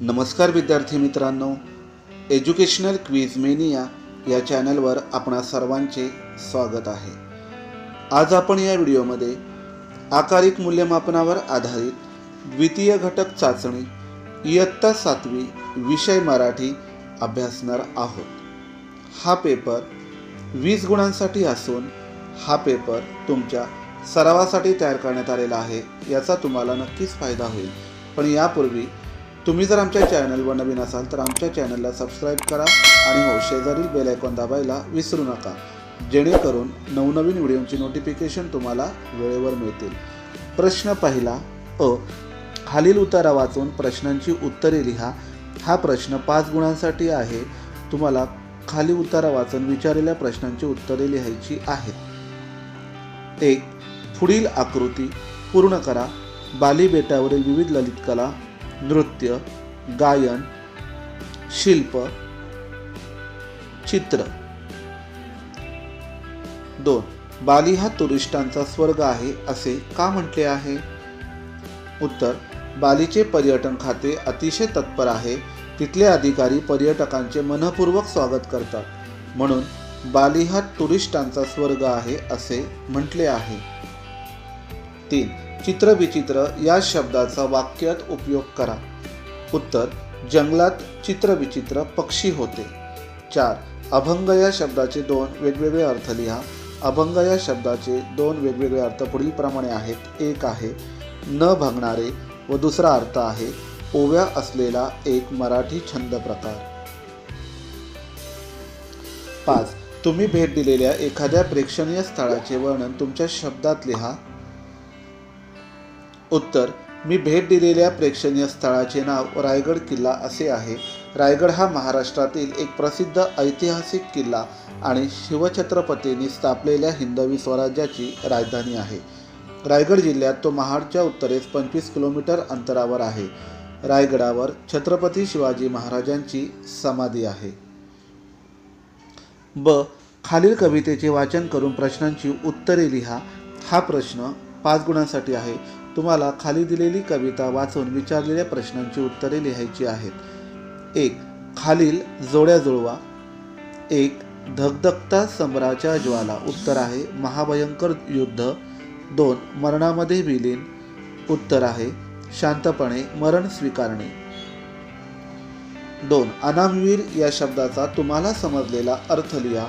नमस्कार विद्यार्थी मित्रांनो. एज्युकेशनल क्वीज मेनिया या चॅनलवर आपणा सर्वांचे स्वागत आहे. आज आपण या व्हिडिओमध्ये आकारिक मूल्यमापनावर आधारित द्वितीय घटक चाचणी इयत्ता सातवी विषय मराठी अभ्यासणार आहोत. हा पेपर वीस गुणांसाठी असून हा पेपर तुमच्या सरावासाठी तयार करण्यात आलेला आहे याचा तुम्हाला नक्कीच फायदा होईल. पण यापूर्वी तुम्ही जर आमच्या चॅनलवर नवीन असाल तर आमच्या चॅनलला सबस्क्राईब करा आणि हो शेजारील बेल आयकॉन दाबायला विसरू नका. जेणेकरून नवनवीन व्हिडिओची नोटिफिकेशन तुम्हाला वेळेवर मिळतील. प्रश्न पहिला अ खालील उतारा वाचून प्रश्नांची उत्तरे लिहा. हा प्रश्न पाच गुणांसाठी आहे. तुम्हाला खाली उतारा वाचून विचारलेल्या प्रश्नांची उत्तरे लिहायची आहेत. एक पुढील आकृती पूर्ण करा. बाली बेटावरील विविध ललित कला नृत्य गायन शिल्प चित्र. दोन बाली हा टुरिस्टांचा स्वर्ग आहे असे का म्हटले आहे? उत्तर बालीचे पर्यटन खाते अतिशय तत्पर आहे. तिथले अधिकारी पर्यटकांचे मनपूर्वक स्वागत करतात. म्हणून बाली हा टुरिस्टांचा स्वर्ग आहे असे म्हटले आहे. तीन चित्रविचित्र या शब्दाचा वाक्यात उपयोग करा. उत्तर जंगलात चित्रविचित्र पक्षी होते. चार अभंग या शब्दाचे दोन वेगवेगळे अर्थ लिहा. अभंग या शब्दाचे दोन वेगवेगळे अर्थ पुढीलप्रमाणे आहेत. एक आहे न भगणारे व दुसरा अर्थ आहे ओव्या असलेला एक मराठी छंद प्रकार. पाच तुम्ही भेट दिलेल्या एखाद्या प्रेक्षणीय स्थळाचे वर्णन तुमच्या शब्दात लिहा. उत्तर मी भेट दिलेल्या प्रेक्षणीय स्थळाचे नाव रायगड किल्ला असे आहे. रायगड हा महाराष्ट्रातील एक प्रसिद्ध ऐतिहासिक किल्ला आणि शिवछत्रपतींनी स्थापलेल्या हिंदवी स्वराज्याची राजधानी आहे. रायगड जिल्ह्यात तो महाडच्या उत्तरेस पंचवीस किलोमीटर अंतरावर आहे. रायगडावर छत्रपती शिवाजी महाराजांची समाधी आहे. ब. खालील कवितेचे वाचन करून प्रश्नांची उत्तरे लिहा. हा प्रश्न पाच गुणांसाठी आहे. तुम्हाला खाली दिलेली कविता वाचून विचारलेल्या प्रश्नांची उत्तरे लिहायची आहेत. एक खालील जोड्या जुळवा. एक धगधगता सम्राच्या ज्वाला. उत्तर आहे महाभयंकर युद्ध. दोन मरणामध्ये विलीन. उत्तर आहे शांतपणे मरण स्वीकारणे. दोन अनामवीर या शब्दाचा तुम्हाला समजलेला अर्थ लिहा.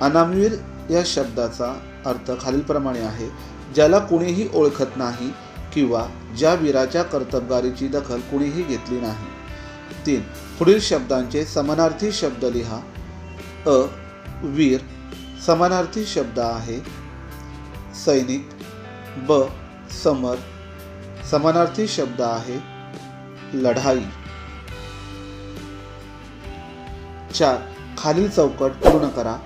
अनामवीर या शब्दाचा अर्थ खालीलप्रमाणे आहे. ज्याला कुणीही ओळखत नाही किंवा ज्या वीराच्या कर्तबगारीची दखल कुणीही घेतली नाही. तीन पुढील शब्दांचे समानार्थी शब्द लिहा. अ वीर समानार्थी शब्द आहे. सैनिक ब समर समानार्थी शब्द आहे. लढाई. चार खालील चौकट पूर्ण करा.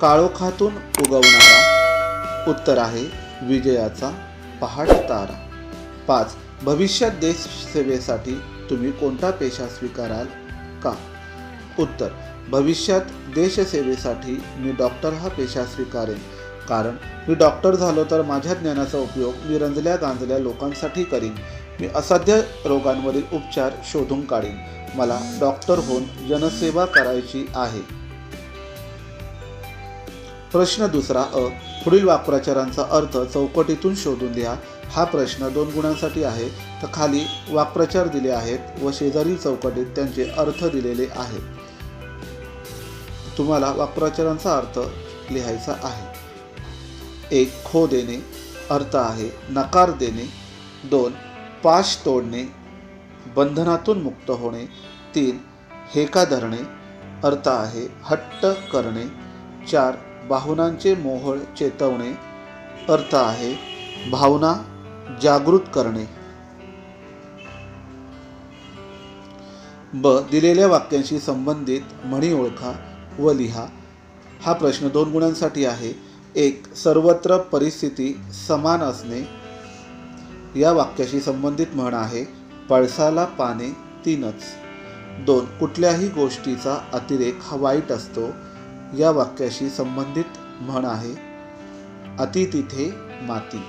काळोखातून उगवणारा उत्तर आहे. विजयाचा पहाट तारा. पाच भविष्यात देशसेवेसाठी तुम्ही कोणता पेशा स्वीकाराल का? उत्तर भविष्यात देशसेवेसाठी मी डॉक्टर हा पेशा स्वीकारेन. कारण मी डॉक्टर झालो तर माझ्या ज्ञानाचा उपयोग मी रंजल्या गांजल्या लोकांसाठी करीन. मी असाध्य रोगांवरील उपचार शोधून काढीन. मला डॉक्टर होऊन जनसेवा करायची आहे. प्रश्न दुसरा अ पुढील वाक्प्रचारांचा अर्थ चौकटीतून शोधून लिहा हा प्रश्न दोन गुणांसाठी आहे. तर खाली वाक्प्रचार दिले आहेत व शेजारील चौकटीत त्यांचे अर्थ दिलेले आहेत तुम्हाला वाक्प्रचारांचा अर्थ लिहायचा आहे. एक खो देणे. अर्थ आहे नकार देणे. दोन पाश तोडणे. बंधनातून मुक्त होणे. तीन हेका धरणे. अर्थ आहे हट्ट करणे. चार भावनांचे मोहळ चेतवणे अर्थ आहे भावना जागृत करणे. ब. दिलेल्या वाक्यांशी संबंधित म्हणी ओळखा व लिहा. हा प्रश्न दोन गुणांसाठी आहे. एक सर्वत्र परिस्थिती समान असणे. या वाक्याशी संबंधित म्हण आहे पळसाला पाने तीनच. दोन कुठल्याही गोष्टीचा अतिरेक हा वाईट असतो. या वाक्याशी संबंधित म्हण आहे अति तिथे माती.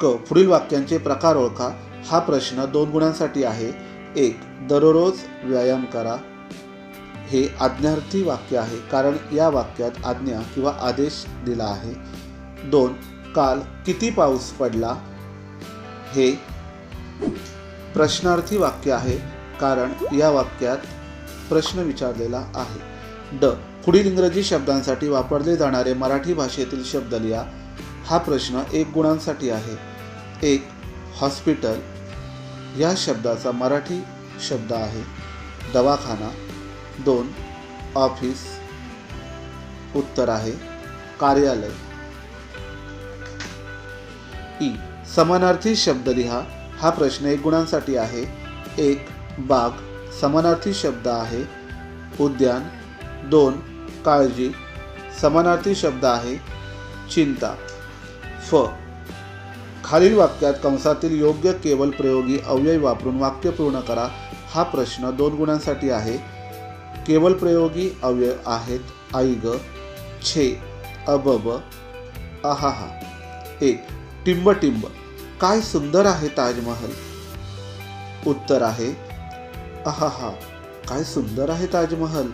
क. पुढील वाक्यांचे प्रकार ओळखा. हा प्रश्न दोन गुणांसाठी आहे. एक दररोज व्यायाम करा. हे आज्ञार्थी वाक्य आहे कारण या वाक्यात आज्ञा किंवा आदेश दिला आहे. दोन काल किती पाऊस पडला? हे प्रश्नार्थी वाक्य आहे. कारण या वाक्यात प्रश्न विचारलेला आहे. ड. पुढील इंग्रजी शब्दांसाठी वापरले जाणारे मराठी भाषेतील शब्द लिहा हा प्रश्न एक गुणांसाठी आहे. एक हॉस्पिटल. या शब्दाचा मराठी शब्द आहे. दवाखाना. दोन ऑफिस. उत्तर आहे कार्यालय. ई. समानार्थी शब्द लिहा हा प्रश्न एक गुणांसाठी आहे. एक बाग समानार्थी शब्द आहे. उद्यान. दोन. काळजी. समानार्थी शब्द आहे. चिंता. फ. खालील वाक्यात कंसातील योग्य केवल प्रयोगी अव्यय वापरून वाक्य पूर्ण करा. हा प्रश्न दोन गुणांसाठी आहे. केवल प्रयोगी अव्यय आहेत. आई ग. छे. अबब अहाहा एक. टिंब टिंब. काय सुंदर आहे ताजमहल. उत्तर आहे. आहाहा काय सुंदर आहे ताजमहल.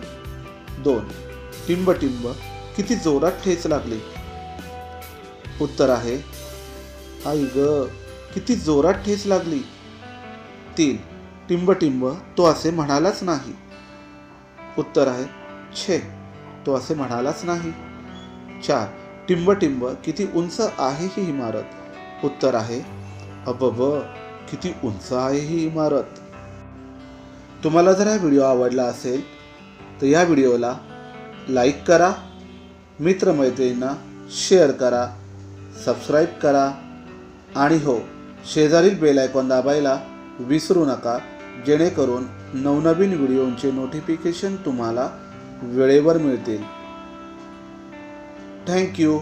दोन टिंब टिंब किती जोरात ठेच लागली. उत्तर आहे आई ग किती जोरात ठेच लागली. तीन टिंब टिंब तो असे म्हणालाच नाही. उत्तर आहे छे तो असे म्हणालाच नाही. चार टिंब टिंब किती उंच आहे ही इमारत. उत्तर आहे अबब किती उंच आहे ही इमारत. तुम्हाला जर हा व्हिडिओ आवडला असेल तर या व्हिडिओला लाईक करा मित्रमैत्रिणींना शेअर करा सबस्क्राईब करा आणि हो शेजारील बेल आयकॉन दाबायला विसरू नका जेणेकरून नवनवीन व्हिडिओंचे नोटिफिकेशन तुम्हाला वेळेवर मिळतील. थँक्यू